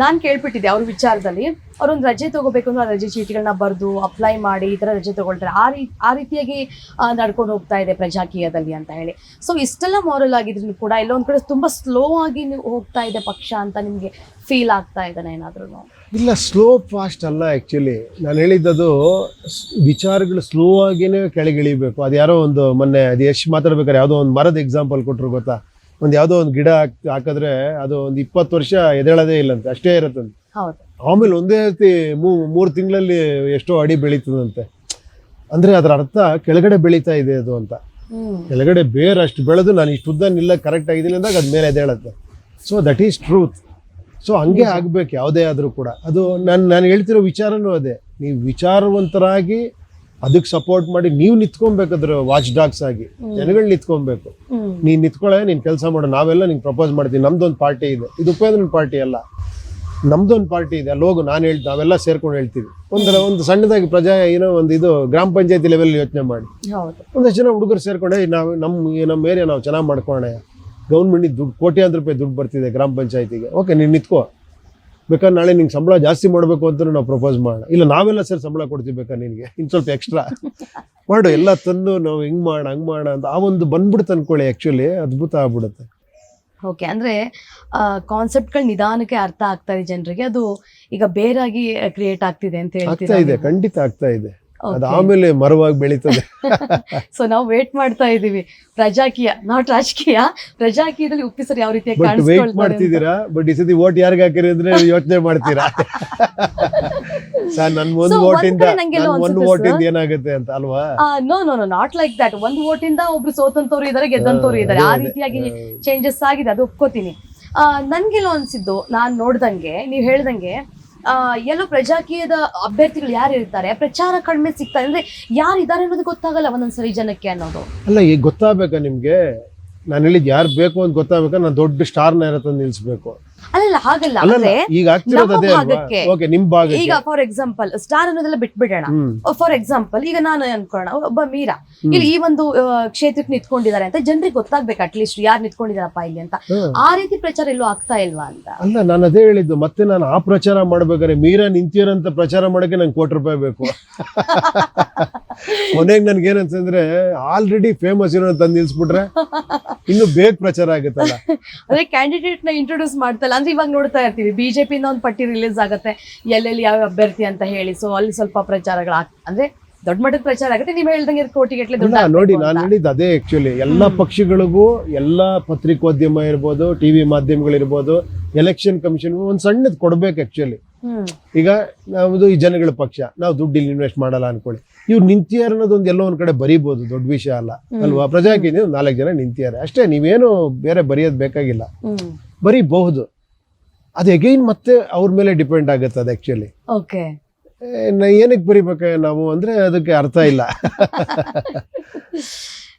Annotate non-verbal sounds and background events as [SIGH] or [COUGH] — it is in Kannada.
ನಾನು ಕೇಳ್ಬಿಟ್ಟಿದ್ದೆ ಅವ್ರ ವಿಚಾರದಲ್ಲಿ. ಅವ್ರೊಂದು ರಜೆ ತಗೋಬೇಕು ಅಂದ್ರೆ ಆ ರಜೆ ಚೀಟಿಗಳನ್ನ ಬರೆದು ಅಪ್ಲೈ ಮಾಡಿ ಈ ಥರ ರಜೆ ತಗೊಳ್ತಾರೆ. ಆ ರೀ, ಆ ರೀತಿಯಾಗಿ ನಡ್ಕೊಂಡು ಹೋಗ್ತಾ ಇದೆ ಪ್ರಜಾಕೀಯದಲ್ಲಿ ಅಂತ ಹೇಳಿ. ಸೊ ಇಷ್ಟೆಲ್ಲ ಮಾರಲ್ ಆಗಿದ್ರು ಕೂಡ ಇಲ್ಲೊಂದು ಕಡೆ ತುಂಬಾ ಸ್ಲೋ ಆಗಿ ಹೋಗ್ತಾ ಇದೆ ಪಕ್ಷ ಅಂತ ನಿಮಗೆ ಫೀಲ್ ಆಗ್ತಾ ಇದ್ದಾನೆ ಏನಾದ್ರೂ ಇಲ್ಲ ಸ್ಲೋ ಫಾಸ್ಟ್ ಅಲ್ಲ ಆ್ಯಕ್ಚುಲಿ ನಾನು ಹೇಳಿದ್ದದು ವಿಚಾರಗಳು ಸ್ಲೋ ಆಗಿನೇ ಕೆಳಗಿಳಿಬೇಕು. ಅದು ಯಾರೋ ಒಂದು ಮೊನ್ನೆ ಅದು ಎಷ್ಟು ಮಾತಾಡ್ಬೇಕಾದ್ರೆ ಯಾವುದೋ ಒಂದು ಮರದ ಎಕ್ಸಾಂಪಲ್ ಕೊಟ್ಟರು ಗೊತ್ತಾ? ಒಂದು ಯಾವುದೋ ಒಂದು ಗಿಡ ಹಾಕ್ ಹಾಕಿದ್ರೆ ಅದು ಒಂದು ಇಪ್ಪತ್ತು ವರ್ಷ ಎದೇಳೋದೇ ಇಲ್ಲಂತೆ ಅಷ್ಟೇ ಇರುತ್ತಂತೆ. ಹೌದು. ಆಮೇಲೆ ಒಂದೇ ರೀತಿ ಮೂರು ತಿಂಗಳಲ್ಲಿ ಎಷ್ಟೋ ಅಡಿ ಬೆಳೀತದಂತೆ. ಅಂದರೆ ಅದರ ಅರ್ಥ ಕೆಳಗಡೆ ಬೆಳೀತಾ ಇದೆ ಅದು ಅಂತ. ಕೆಳಗಡೆ ಬೇರೆ ಅಷ್ಟು ಬೆಳೆದು ನಾನು ಇಷ್ಟು ಉದ್ದ ನಿಲ್ಲ ಕರೆಕ್ಟ್ ಆಗಿದ್ದೀನಿ ಅಂದಾಗ ಅದು ಮೇಲೆ ಎದೇಳುತ್ತೆ. So that is truth so ಹಂಗೆ ಆಗ್ಬೇಕು ಯಾವುದೇ ಆದರೂ ಕೂಡ. ಅದು ನಾನು ನಾನು ಹೇಳ್ತಿರೋ ವಿಚಾರನೂ ಅದೇ. ನೀವು ವಿಚಾರವಂತರಾಗಿ ಅದಕ್ಕೆ ಸಪೋರ್ಟ್ ಮಾಡಿ ನೀವು ನಿಂತ್ಕೊಬೇಕಾದ್ರೆ ವಾಚ್ ಡಾಗ್ಸ್ ಆಗಿ ಜನಗಳು ನಿಂತ್ಕೊಬೇಕು. ನೀನ್ ನಿಂತ್ಕೊಳ್ಳೆ ನೀನ್ ಕೆಲಸ ಮಾಡು ನಾವೆಲ್ಲ ನಿಂಗೆ ಪ್ರಪೋಸ್ ಮಾಡ್ತೀವಿ. ನಮ್ದೊಂದು ಪಾರ್ಟಿ ಇದೆ. ಇದು ಉಪೇಂದ್ರನ ಪಾರ್ಟಿ ಅಲ್ಲ. ನಮ್ದೊಂದು ಪಾರ್ಟಿ ಇದೆ. ಅಲ್ಲಿ ಹೋಗು ನಾನು ಹೇಳ್ತೀನಿ ನಾವೆಲ್ಲ ಸೇರ್ಕೊಂಡು ಹೇಳ್ತೀವಿ. ಒಂದರ ಒಂದು ಸಣ್ಣದಾಗಿ ಪ್ರಜಾ ಏನೋ ಒಂದು ಇದು ಗ್ರಾಮ ಪಂಚಾಯತಿ ಲೆವೆಲ್ ಯೋಚನೆ ಮಾಡಿ. ಒಂದಷ್ಟು ಜನ ಹುಡುಗರು ಸೇರ್ಕೊಂಡೆ ನಾವು ನಮ್ಮ ನಮ್ಮ ಏರಿಯಾ ನಾವು ಚೆನ್ನಾಗಿ ಮಾಡ್ಕೊಳ್ಳೋಣ ಗೌರ್ಮೆಂಟಿಗೆ ದುಡ್ಡು ಕೋಟ್ಯಾಂತರ ರೂಪಾಯಿ ದುಡ್ಡು ಬರ್ತಿದೆ ಗ್ರಾಮ ಪಂಚಾಯತಿಗೆ. ಓಕೆ ನೀನು ನಿಂತ್ಕೋ. ಬೇಕಾದ್ರೆ ನಾಳೆ ನಿಂಗೆ ಸಂಬಳ ಜಾಸ್ತಿ ಮಾಡಬೇಕು ಅಂತ ನಾವು ಪ್ರಪೋಸ್ ಮಾಡೋಣ. ಇಲ್ಲ ನಾವೆಲ್ಲ ಸರ್ ಸಂಬಳ ಕೊಡ್ತೀವಿ ಬೇಕಾ ನಿನಗೆ. ಇನ್ನು ಸ್ವಲ್ಪ ಎಕ್ಸ್ಟ್ರಾ [LAUGHS] ಮಾಡು ಎಲ್ಲ ತಂದು ನಾವು ಹಿಂಗೆ ಮಾಡೋಣ ಹಂಗೆ ಮಾಡ ಅಂತ ಆ ಒಂದು ಬಂದ್ಬಿಡ್ತು ಅನ್ಕೊಳ್ಳಿ ಆ್ಯಕ್ಚುಲಿ ಅದ್ಭುತ ಆಗ್ಬಿಡುತ್ತೆ. ಓಕೆ ಅಂದ್ರೆ ಕಾನ್ಸೆಪ್ಟ್ಗಳು ನಿಧಾನಕ್ಕೆ ಅರ್ಥ ಆಗ್ತಾ ಇದೆ ಜನರಿಗೆ. ಅದು ಈಗ ಬೇರಾಗಿ ಕ್ರಿಯೇಟ್ ಆಗ್ತಿದೆ ಅಂತ ಹೇಳ್ತಾ ಇದೆ ಖಂಡಿತ ಆಗ್ತಾ ಇದೆ. ಅದು ಆಮೇಲೆ ಮರವಾಗಿ ಬೆಳೀತದೆ. [LAUGHS] ಸೊ ನಾವು ವೇಟ್ ಮಾಡ್ತಾ ಇದೀವಿ ಪ್ರಜಾಕೀಯ ನಾಟ್ ರಾಜಕೀಯ ಪ್ರಜಾಕೀಯದಲ್ಲಿ ಉಪ್ಪಿಸರ್ ಯಾವ ರೀತಿ ವೇಟ್. ಮಾಡ್ತಿದ್ದೀರಾ? ಬಟ್ ಈ ಸತಿ ಓಟ್ ಯಾರಿಗೆ ಹಾಕಿರಿ ಅಂದ್ರೆ ಯೋಚನೆ ಮಾಡ್ತೀರಾ? [LAUGHS] ಸರ್ ನನ್ ಒಂದು ವೋಟ್ ಇಂದ ಒಂದು ವೋಟ್ ಇಂದ ಏನಾಗುತ್ತೆ ಅಂತ ಅಲ್ವಾ? No no no not like that ಒಂದು ಓಟಿಂದ ಒಬ್ರು ಸೋತಂತವ್ರು ಇದಾರೆ ಗೆದ್ದಂತವ್ರು ಇದಾರೆ. ಆ ರೀತಿಯಾಗಿ. ಚೇಂಜಸ್ ಆಗಿದೆ ಅದು ಒಪ್ಕೋತೀನಿ. ಆ, ನನ್ಗೆಲ್ಲೋ ಅನ್ಸಿದ್ದು ನಾನ್ ನೋಡ್ದಂಗೆ ನೀವ್ ಹೇಳ್ದಂಗೆ ಎಲ್ಲೋ ಪ್ರಜಾಕೀಯದ ಅಭ್ಯರ್ಥಿಗಳು ಯಾರು ಇರ್ತಾರೆ? ಪ್ರಚಾರ ಕಡಿಮೆ ಸಿಗ್ತಾರೆ ಅಂದ್ರೆ ಯಾರು ಇದ್ದಾರೆ ಅನ್ನೋದು ಗೊತ್ತಾಗಲ್ಲ ಒಂದೊಂದ್ಸರಿ ಜನಕ್ಕೆ ಅನ್ನೋದು. ಅಲ್ಲ, ಈಗ ಗೊತ್ತಾಗಬೇಕಾ ನಿಮ್ಗೆ? ನಾನು ಹೇಳಿದ್ ಯಾರು ಬೇಕು ಅಂತ ಗೊತ್ತಾಗಬೇಕಾ? ನಾನು ದೊಡ್ಡ ಸ್ಟಾರ್ನ ಇರತ್ತ ನಿಲ್ಸ್ಬೇಕು? ಅಲ್ಲಲ್ಲ ಹಾಗಲ್ಲ. ಅಂದ್ರೆ ಈಗ ಆಗ್ತಿರೋದು ಅದೇ ಅಲ್ವಾ? ಭಾಗಕ್ಕೆ. ಓಕೆ ನಿಮ್ ಭಾಗಕ್ಕೆ. ಈಗ ಫಾರ್ ಎಕ್ಸಾಂಪಲ್ ಸ್ಟಾರ್ ಅನ್ನೋದೆಲ್ಲ ಬಿಟ್ಬಿಡೋಣ. ಹ್ಮ್. ಫಾರ್ ಎಕ್ಸಾಂಪಲ್ ಈಗ ನಾನು ಅನ್ಕೊಳ್ಳೋಣ ಒಬ್ಬ ಮೀರಾ. ಇಲ್ಲಿ ಈ ಒಂದು ಆ, ಕ್ಷೇತ್ರಕ್ಕೆ ನಿಂತ್ಕೊಂಡಿದ್ದಾರೆ ಅಂತ ಜನರಿಗೆ ಗೊತ್ತಾಗ್ಬೇಕು ಅಟ್ಲೀಸ್ಟ್ ಯಾರು ನಿಂತ್ಕೊಂಡಿದಾರಪ್ಪ ಇಲ್ಲಿ ಅಂತ. ಹ್ಮ್. ಆ ರೀತಿ ಪ್ರಚಾರ ಎಲ್ಲೂ ಆಗ್ತಾ ಇಲ್ವಾ ಅಂತ? ಅಲ್ಲ ನಾನು ಅದೇ ಹೇಳಿದ್ದು ಮತ್ತೆ ನಾನು ಆ ಪ್ರಚಾರ ಮಾಡ್ಬೇಕಾದ್ರೆ ಮೀರಾ ನಿಂತಿರೋಂತ ಪ್ರಚಾರ ಮಾಡಕ್ಕೆ ನಂಗೆ ಕೋಟಿ ರೂಪಾಯಿ ಬೇಕು. [LAUGHS] ಕೊನೆಗೆ ನನ್ಗೆ ಏನಂತಂದ್ರೆ ಆಲ್ರೆಡಿ ಫೇಮಸ್ ಇರೋ ತಂದು ನಿಲ್ಸ್ಬಿಟ್ರೆ ಇನ್ನು ಬೇಗ ಪ್ರಚಾರ ಆಗುತ್ತಲ್ಲ. ಅಂದ್ರೆ ಕ್ಯಾಂಡಿಡೇಟ್ನ ಇಂಟ್ರೊಡ್ಯೂಸ್ ಮಾಡ್ತಲ್ಲ ಅಂದ್ರೆ ಇವಾಗ ನೋಡ್ತಾ ಇರ್ತೀವಿ ಬಿಜೆಪಿ ಇಂದ ಒಂದು ಪಟ್ಟಿ ರಿಲೀಸ್ ಆಗುತ್ತೆ ಎಲ್ಲೆಲ್ಲಿ ಯಾವ ಅಭ್ಯರ್ಥಿ ಅಂತ ಹೇಳಿ ಸೊ ಅಲ್ಲಿ ಸ್ವಲ್ಪ ಪ್ರಚಾರಗಳು ಅಂದ್ರೆ ದೊಡ್ಡ ಮಟ್ಟದ ಪ್ರಚಾರ ಆಗುತ್ತೆ ನೀವು ಹೇಳ್ದಂಗೆ ಕೋಟಿಗಟ್ಟಲೆ ದುಡ್ಡು ನೋಡಿ ನಾನು ಹೇಳಿದ್ದು ಅದೇ ಆಕ್ಚುಲಿ ಎಲ್ಲ ಪಕ್ಷಗಳಿಗೂ ಎಲ್ಲ ಪತ್ರಿಕೋದ್ಯಮ ಇರ್ಬೋದು ಟಿವಿ ಮಾಧ್ಯಮಗಳಿರ್ಬೋದು ಎಲೆಕ್ಷನ್ ಕಮಿಷನ್ ಒಂದು ಸಣ್ಣದು ಕೊಡ್ಬೇಕು ಆಕ್ಚುಲಿ ಈಗ ನಾವು ಈ ಜನಗಳ ಪಕ್ಷ ನಾವು ದುಡ್ಡು ಇಲ್ಲಿ ಇನ್ವೆಸ್ಟ್ ಮಾಡಲ್ಲ ಅನ್ಕೊಳ್ಳಿ. ಇವ್ರು ನಿಂತಿಯಾರ ಅನ್ನೋದು ಒಂದು ಎಲ್ಲೋ ಒಂದ್ ಕಡೆ ಬರೀಬಹುದು ದೊಡ್ಡ ವಿಷಯ ಅಲ್ಲ. ಅಲ್ವಾ? ಪ್ರಜಾಕೀಯ ನಾಲ್ಕು ಜನ ನಿಂತಿದ್ದಾರೆ ಅಷ್ಟೇ ನೀವೇನು ಬೇರೆ ಬರೆಯೋದು ಬೇಕಾಗಿಲ್ಲ. ಬರೀಬಹುದು. ಅದು ಎಗೈನ್ ಮತ್ತೆ ಅವ್ರ ಮೇಲೆ ಡಿಪೆಂಡ್ ಆಗುತ್ತೆ ಅದು ಆಕ್ಚುಲಿ ಓಕೆ. ಏನಕ್ಕೆ ಬರಿಬೇಕು ನಾವು ಅಂದ್ರೆ ಅದಕ್ಕೆ ಅರ್ಥ ಇಲ್ಲ. [LAUGHS]